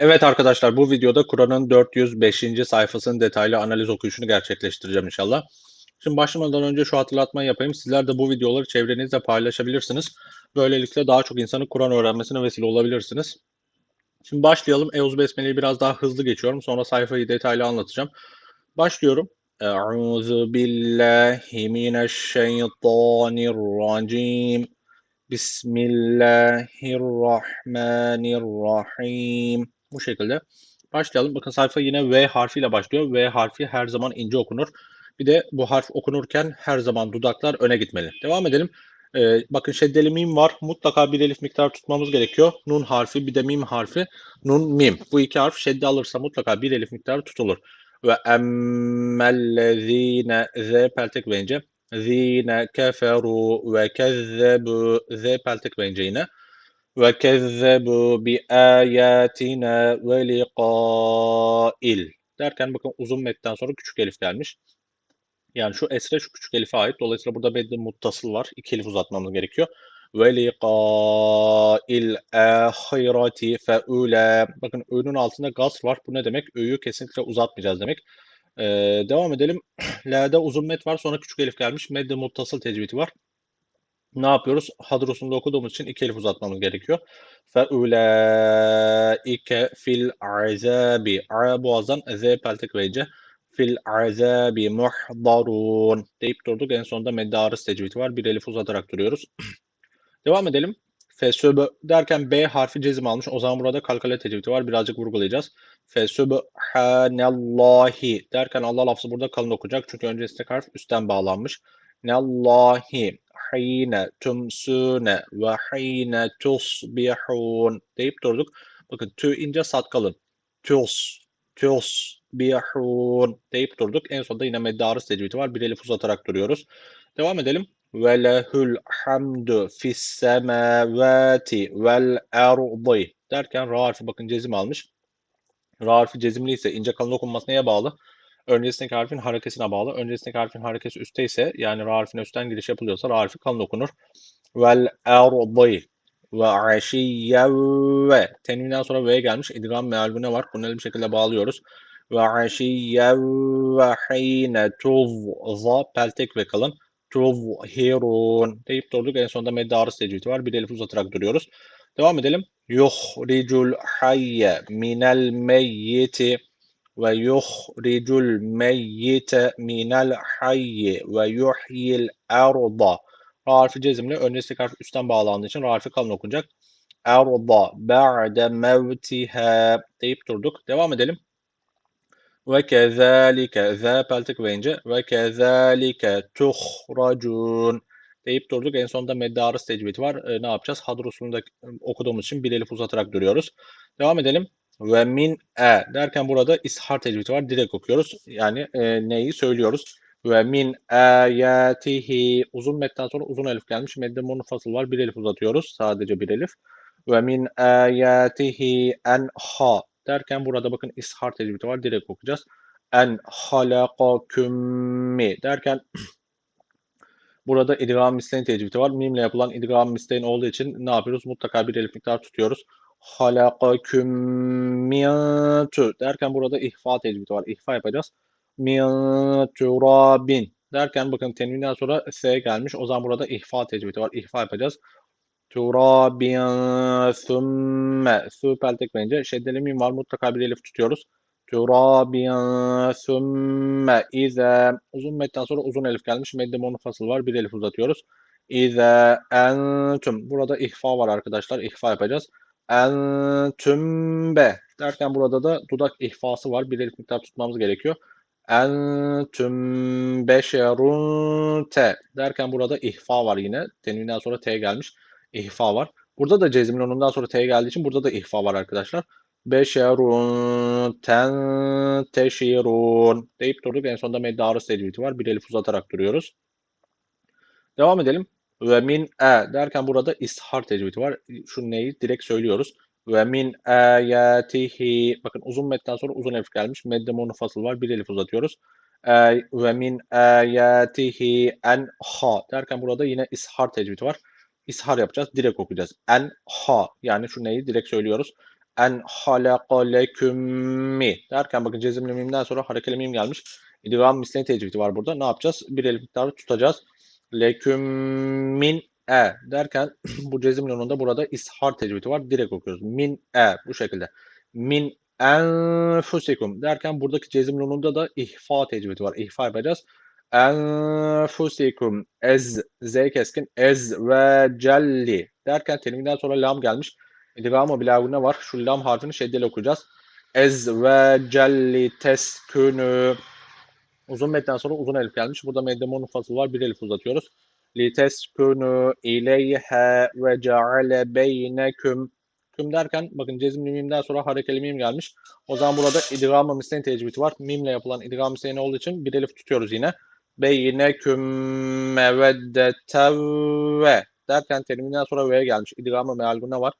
Evet arkadaşlar bu videoda Kur'an'ın 405. sayfasının detaylı analiz okuyuşunu gerçekleştireceğim inşallah. Şimdi başlamadan önce şu hatırlatmayı yapayım. Sizler de bu videoları çevrenizde paylaşabilirsiniz. Böylelikle daha çok insanın Kur'an öğrenmesine vesile olabilirsiniz. Şimdi başlayalım. Eûzü Besmele'yi biraz daha hızlı geçiyorum. Sonra sayfayı detaylı anlatacağım. Başlıyorum. Eûzü billahi mineşşeytanirracim. Bismillahirrahmanirrahim. Bu şekilde başlayalım. Bakın sayfa yine V harfiyle başlıyor. V harfi her zaman ince okunur. Bir de bu harf okunurken her zaman dudaklar öne gitmeli. Devam edelim. Ee, bakın şeddeli mim var. Mutlaka bir elif miktar tutmamız gerekiyor. Nun harfi bir de mim harfi. Nun mim. Bu iki harf şedde alırsa mutlaka bir elif miktarı tutulur. Ve emmellezine z peltek ve. Zine keferu ve kezzebu z peltek ve yine. Ayatina ve liqa'il derken bakın uzun metten sonra küçük elif gelmiş. Yani şu esre şu küçük elife ait. Dolayısıyla burada bedli muttasıl var. İki elif uzatmamız gerekiyor. Ve liqa'il ahireti. Bakın ö'nün altında gaz var. Bu ne demek? Ö'yü kesinlikle uzatmayacağız demek. Ee, devam edelim. La'da uzun met var. Sonra küçük elif gelmiş. Medde muttasıl tecvidi var ne yapıyoruz? Hadrosunda okuduğumuz için iki elif uzatmamız gerekiyor. Fe ulaike fil azabi. A boğazdan e, z peltek vece. Fil azabi muhdarun deyip durduk. En sonunda meddarız tecvidi var. Bir elif uzatarak duruyoruz. Devam edelim. Fesöbü derken B harfi cezim almış. O zaman burada kalkale tecvidi var. Birazcık vurgulayacağız. Fesübhanellahi derken Allah lafzı burada kalın okuyacak. Çünkü öncesindeki harf üstten bağlanmış. Nellahi hine tumsune ve hine tusbihun deyip durduk. Bakın tü ince sat kalın. Tus, tus, bihun deyip durduk. En sonunda yine meddarız tecvidi var. Bir elif uzatarak duruyoruz. Devam edelim. Ve lehul hamdu fis semavati vel ardi derken ra harfi bakın cezim almış. Ra harfi cezimli ise ince kalın okunması neye bağlı? Öncesindeki harfin harekesine bağlı. Öncesindeki harfin harekesi üstte ise yani ra harfine üstten giriş yapılıyorsa ra harfi kalın okunur. Vel ardi ve aşiyye ve tenvinden sonra v gelmiş. İdgam meal ne var? Bunu bir şekilde bağlıyoruz. Ve aşiyye ve hine tuzza peltek ve kalın. Tuzhirun deyip durduk. En sonunda meddarı tecvidi var. Bir elif uzatarak duruyoruz. Devam edelim. Yuhricul hayye minel meyyiti ve yuhricul meyyite minel hayyi ve yuhyil erda. Ra harfi cezimli. Öncesi harf üstten bağlandığı için ra harfi kalın okunacak. Erda ba'de mevtiha deyip durduk. Devam edelim. Ve kezalike z peltek ve ince ve kezalike tuhracun deyip durduk. En sonunda meddarı tecvidi var. E, ne yapacağız? Hadr usulünde okuduğumuz için bir elif uzatarak duruyoruz. Devam edelim. Ve min e derken burada ishar tecvidi var. Direkt okuyoruz. Yani e, neyi söylüyoruz? Ve min ayatihi uzun metten sonra uzun elif gelmiş. Medde munfasıl var. Bir elif uzatıyoruz. Sadece bir elif. Ve min ayatihi en ha derken burada bakın ishar tecvidi var. Direkt okuyacağız. En halakakümmi derken burada idgam misleyin tecvidi var. Mimle yapılan idgam misleyin olduğu için ne yapıyoruz? Mutlaka bir elif miktar tutuyoruz. Halakaküm mintu derken burada ihfa tecvidi var. İhfa yapacağız. Min turabin derken bakın tenvinden sonra S gelmiş. O zaman burada ihfa tecvidi var. İhfa yapacağız turabin sümme su peltek bence şeddeli mim var mutlaka bir elif tutuyoruz. Turabin sümme ize uzun metten sonra uzun elif gelmiş. Medde monofasıl var. Bir elif uzatıyoruz. İze entüm. Burada ihfa var arkadaşlar. İhfa yapacağız. Entüm be derken burada da dudak ihfası var. Bir elif miktar tutmamız gerekiyor. Entüm beşerun te derken burada ihfa var yine. Tenvinden sonra t gelmiş ihfa var. Burada da cezmin onundan sonra T geldiği için burada da ihfa var arkadaşlar. Beşerun ten teşirun deyip durduk. En sonunda meddarı tecvidi var. Bir elif uzatarak duruyoruz. Devam edelim. Ve min e derken burada ishar tecvidi var. Şu neyi direkt söylüyoruz. Ve min ayatihi bakın uzun metten sonra uzun elif gelmiş. Medde monofasıl var. Bir elif uzatıyoruz. E, ve min ayatihi en ha derken burada yine ishar tecvidi var ishar yapacağız. Direkt okuyacağız. En ha yani şu neyi direkt söylüyoruz. en halaka lekümmi derken bakın cezimli mimden sonra harekeli mim gelmiş. İdgam misli tecvidi var burada. Ne yapacağız? Bir elif miktarı tutacağız. Lekümmin e derken bu cezimli nununda burada ishar tecvidi var. Direkt okuyoruz. Min e bu şekilde. Min enfusikum derken buradaki cezimli nununda da ihfa tecvidi var. İhfa yapacağız. Enfusikum ez z keskin ez ve celli derken terimden sonra lam gelmiş. İdgamı bilavune var. Şu lam harfini şeddeli okuyacağız. Ez ve celli teskünü Uzun metten sonra uzun elif gelmiş. Burada medde munfasıl var. Bir elif uzatıyoruz. İleyhe ve ceale beyneküm Küm derken bakın cezimli mimden sonra harekeli mim gelmiş. O zaman burada idgam-ı mislen var. Mimle yapılan idgam-ı olduğu için bir elif tutuyoruz yine. Beyneküm meveddetevve derken teriminden sonra V'ye gelmiş. İdgam-ı meal gune var.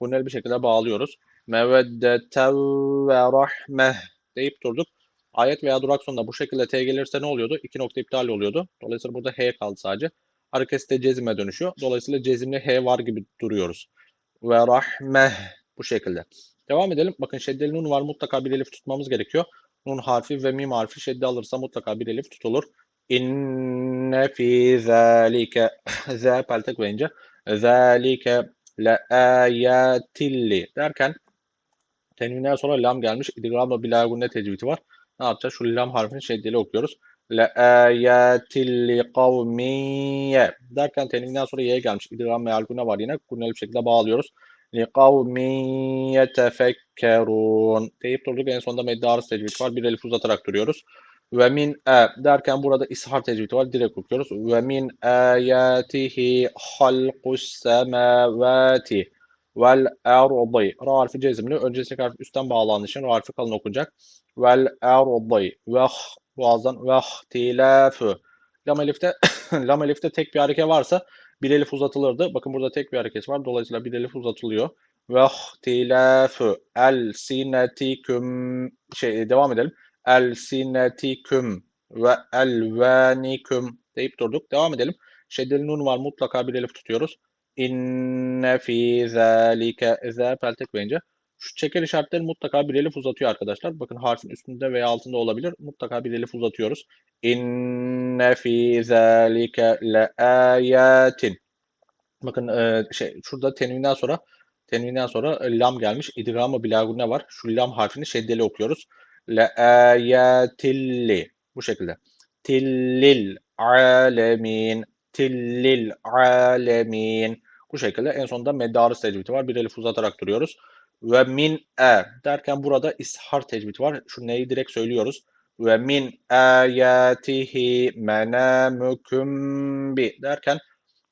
Gunel bir şekilde bağlıyoruz. Meveddetevve rahmeh deyip durduk. Ayet veya durak sonunda bu şekilde T gelirse ne oluyordu? İki nokta iptal oluyordu. Dolayısıyla burada H kaldı sadece. Hareketi de cezime dönüşüyor. Dolayısıyla cezimli H var gibi duruyoruz. Ve rahmeh bu şekilde. Devam edelim. Bakın şeddeli nun var. Mutlaka bir elif tutmamız gerekiyor. Nun harfi ve mim harfi şedde alırsa mutlaka bir elif tutulur. İnne fi zâlike zâ peltek verince zâlike le âyâtilli derken tenvinden sonra lam gelmiş. İdgâmla bilâgunne tecvidi var. Ne yapacağız? Şu lam harfini şeddeli okuyoruz. Le âyâtilli kavmiyye derken tenvinden sonra y'ye gelmiş. İdgâm meal gune var yine. Guneli bir şekilde bağlıyoruz. Li kavmin yetefekkerun deyip durduk. En sonunda medde arız tecvidi var. Bir elif uzatarak duruyoruz. Ve min e derken burada ishar tecvidi var. Direkt okuyoruz. Ve min ayatihi halqus semavati vel ardi. Ra harfi cezimli. Öncesindeki harf üstten bağlandığı için ra harfi kalın okunacak. Vel ardi. Ve boğazdan ve ihtilafı. Lam elifte, lam elifte tek bir hareket varsa bir elif uzatılırdı. Bakın burada tek bir hareket var. Dolayısıyla bir elif uzatılıyor. Ve ihtilafı el sinetiküm şey devam edelim. El sinetiküm ve elvaniküm deyip durduk. Devam edelim. Şeddeli nun var. Mutlaka bir elif tutuyoruz. İnne fî zâlike zâ peltek verince şu çeker işaretleri mutlaka bir elif uzatıyor arkadaşlar. Bakın harfin üstünde veya altında olabilir. Mutlaka bir elif uzatıyoruz. İnne fî zâlike le âyâtin. Bakın e, şey şurada tenvinden sonra tenvinden sonra lam gelmiş. İdgamı bilagune var. Şu lam harfini şeddeli okuyoruz. Le âyâtilli. Bu şekilde. Tillil alemin. Tillil alemin. Bu şekilde en sonunda meddarı tecvidi var. Bir elif uzatarak duruyoruz. Ve min e derken burada ishar tecvidi var. Şu neyi direkt söylüyoruz. Ve min ayatihi menamüküm bi derken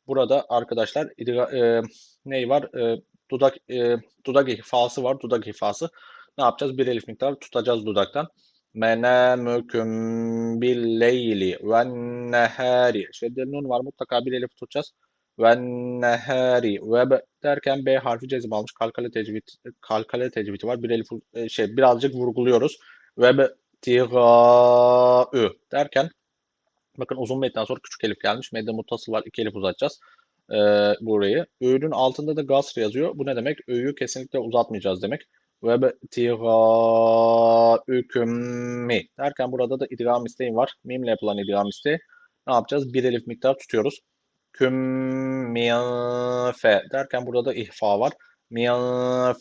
burada arkadaşlar e, neyi var? E, dudak e, dudak ifası var. Dudak ifası. Ne yapacağız? Bir elif miktarı tutacağız dudaktan. Menamüküm billeyli ve nehari. Şeddeli nun var. Mutlaka bir elif tutacağız ve nehari ve derken B harfi cezim almış. Kalkale tecvid kalkale tecvidi var. Bir elif şey birazcık vurguluyoruz. Ve tigaü derken bakın uzun metten sonra küçük elif gelmiş. Medde muttasıl var. İki elif uzatacağız. Ee, burayı. Ö'nün altında da gasr yazıyor. Bu ne demek? Ö'yü kesinlikle uzatmayacağız demek. Ve tigaükümmi derken burada da idgam isteğim var. Mimle yapılan idgam isteği. Ne yapacağız? Bir elif miktar tutuyoruz küm min fe derken burada da ihfa var. Min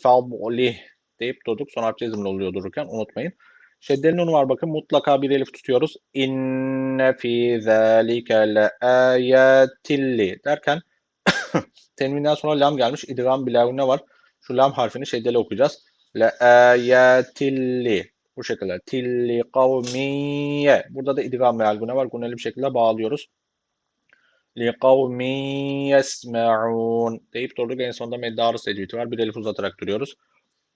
fadlih deyip durduk. Son harf cezimli oluyor dururken unutmayın. Şeddeli nun var bakın mutlaka bir elif tutuyoruz. İnne fi zâlike le âyâtilli derken tenvinden sonra lam gelmiş. İdgam bilavune var. Şu lam harfini şeddeli okuyacağız. Le'ayatilli. Bu şekilde. Tilli kavmiye. Burada da idgam ve algune var. Guneli bir şekilde bağlıyoruz. Li kavmi yesme'un. Deyip durduk. En sonunda meddarı secdütü var. Bir elif uzatarak duruyoruz.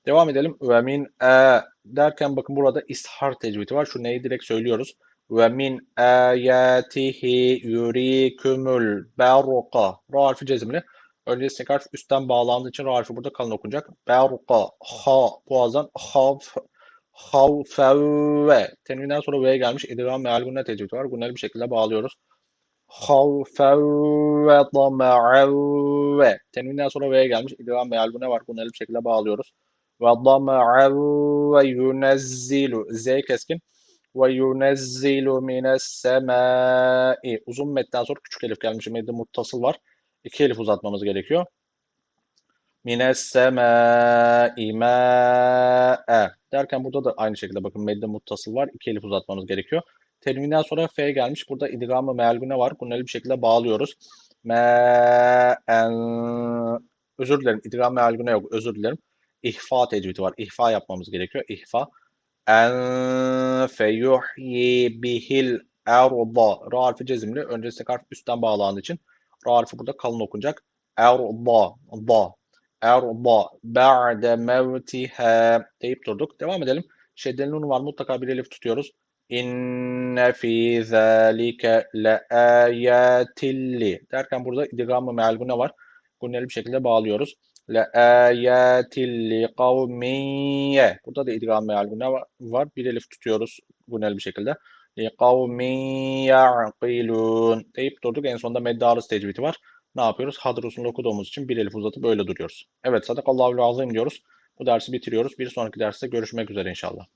Devam edelim. Ve min e derken bakın burada ishar tecvidi var. Şu neyi direkt söylüyoruz. Ve min ayatihi yurikümül berqa. Ra cezimli. Öncesindeki harf üstten bağlandığı için ra harfi burada kalın okunacak. Berqa. Ha. Boğazdan havf. Havfevve. Tenvinden sonra V'ye gelmiş. İdgam meal gunne tecvidi var. Gunneli bir şekilde bağlıyoruz havfen ve tama'en ve. Tenvinden sonra V'ye gelmiş. İdgam meal bu ne var? Bunu bir şekilde bağlıyoruz. ve dama'an ve yunezzilu Z keskin ve yunezzilu mines semai uzun metten sonra küçük elif gelmiş. Medde muttasıl var. İki elif uzatmamız gerekiyor. Mines semai ma'e derken burada da aynı şekilde bakın medde muttasıl var. İki elif uzatmamız gerekiyor. Tenvinden sonra F gelmiş. Burada idgamı mealgune var. Bunları bir şekilde bağlıyoruz. Me'en özür dilerim. İdgam mealgune yok. Özür dilerim. İhfa tecvidi var. İhfa yapmamız gerekiyor. İhfa. En feyuhyi bihil erda. Ra harfi cezimli. Öncesi harf üstten bağlandığı için Ra harfi burada kalın okunacak. Erda. Da. Erda. Ba'de mevtiha deyip durduk. Devam edelim. Şeddeli nun var. Mutlaka bir elif tutuyoruz. İnne fî zâlike leâyâtilli derken burada idgam-ı mealgune var. Gunneli bir şekilde bağlıyoruz. Leâyâtilli kavmiyye. Burada da idgam-ı mealgune var. Bir elif tutuyoruz gunneli bir şekilde. Kavmin ya'qilun deyip durduk. En sonunda meddarız tecvidi var. Ne yapıyoruz? Hadrusunu okuduğumuz için bir elif uzatıp öyle duruyoruz. Evet sadakallahu azim diyoruz. Bu dersi bitiriyoruz. Bir sonraki derste görüşmek üzere inşallah.